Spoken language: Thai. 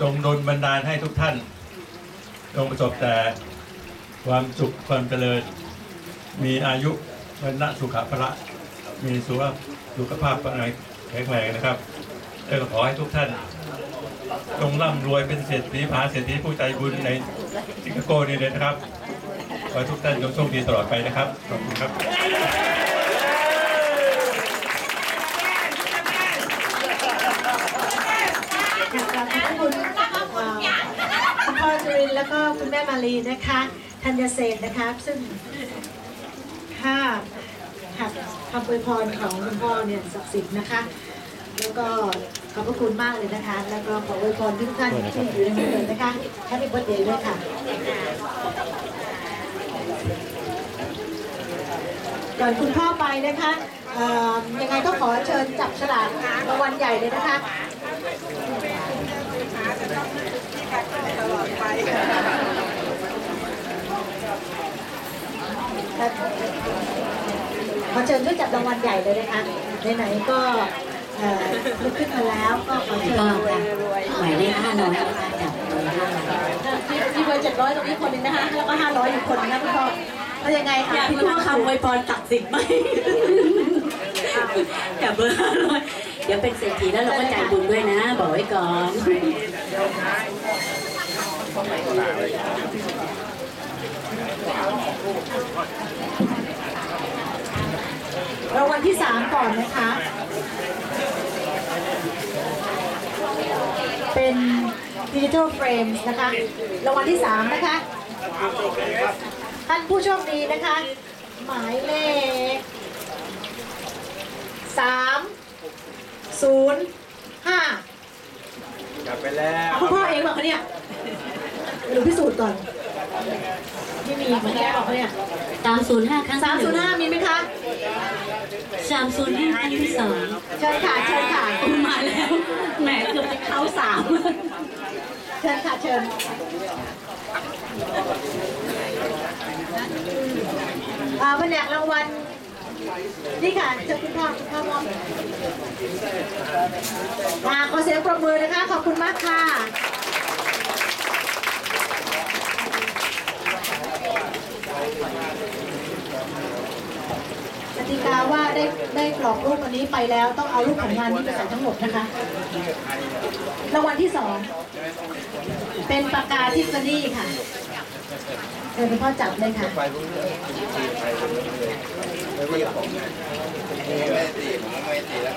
จงดลบันดาลให้ทุกท่าน จงประสบแต่ความสุขความเจริญ มีอายุวันณะสุขภาระมีสุขภาพสุขภาพแข็งแรงนะครับแล้วก็ขอให้ทุกท่าน จงร่ำรวยเป็นเศรษฐีมหาเศรษฐีผู้ใจบุญในสิงคโปร์นี่เลยนะครับ ขอให้ทุกท่านจงโชคดีตลอดไปนะครับ ขอบคุณครับ ขอบคุณคุณพ่อจรินทร์ แล้วก็คุณแม่มาลีนะคะธัญเศรษฐ์นะคะซึ่งถ้าหักคำอวยพรของคุณพ่อเนี่ยศักดิ์สิทธิ์นะคะ แล้วก็ขอบพระคุณมากเลยนะคะ แล้วก็ขออวยพรทุกท่านที่อยู่ในมือเลยนะคะแฮปปี้เบิร์ดเดย์ด้วยค่ะก่อนคุณพ่อไปนะคะเอ่อยังไงก็ขอเชิญจับฉลากรางวัลใหญ่เลยนะคะ ขอเชิญช่วยจับรางวัลใหญ่เลยนะคะไหนๆก็เอ่อลุกขึ้นมาแล้วก็ขอเชิญก็ค่ะหมายเลขห้าน้อยนะคะจับตัวห้าร้อยที่ที่เบอร์เจ็ดร้อยตรงนี้คนหนึงนะคะแล้วก็ห้าร้อยอีกคนนึงนะคุณพ่อแล้วยังไงคะอยากรู้ว่าคำอวยพรตักสิทธิ์ไหมกับเบอร์ห้าร้อยเดี๋ยวเป็นเศรษฐีแล้วเราก็ใจบุญด้วยนะ บอกไว้ก่อน รางวัลที่สามก่อนนะคะ เป็นดิจิทัลเฟรมนะคะ รางวัลที่สามนะคะ ท่านผู้โชคดีนะคะ หมายเลขสามศูนย์ห้า กลับไปแล้ว คุณพ่อเองบอกเขาเนี่ย หรือพิสูจน์ก่อน ไม่มีเหมือนแกบอกเขาเนี่ยตามศูนย์ห้าครั้งสามศูนย์ห้ามีไหมคะสามศูนย์ห้าครั้งที่สองเชิญค่ะเชิญค่ะโอ้มาแล้วแหมเกือบจะเข้าสามเชิญค่ะเชิญอ่าแผนกรางวัลนี่ค่ะเชิญคุณพ่อคุณพ่อมอบอ่าขอเสียงปรบมือนะคะ ขอบคุณมากค่ะ ติกาว่าได้ได้กรอกรูปอันนี้ไปแล้วต้องเอารูปของงานนี้ไปใส่ทั้งหมดนะคะรางวัลที่สองเป็นปากกาทิฟฟานี่ค่ะเดี๋ยวพ่อจับเลยค่ะไม่ตีผมไม่ตีแล้ว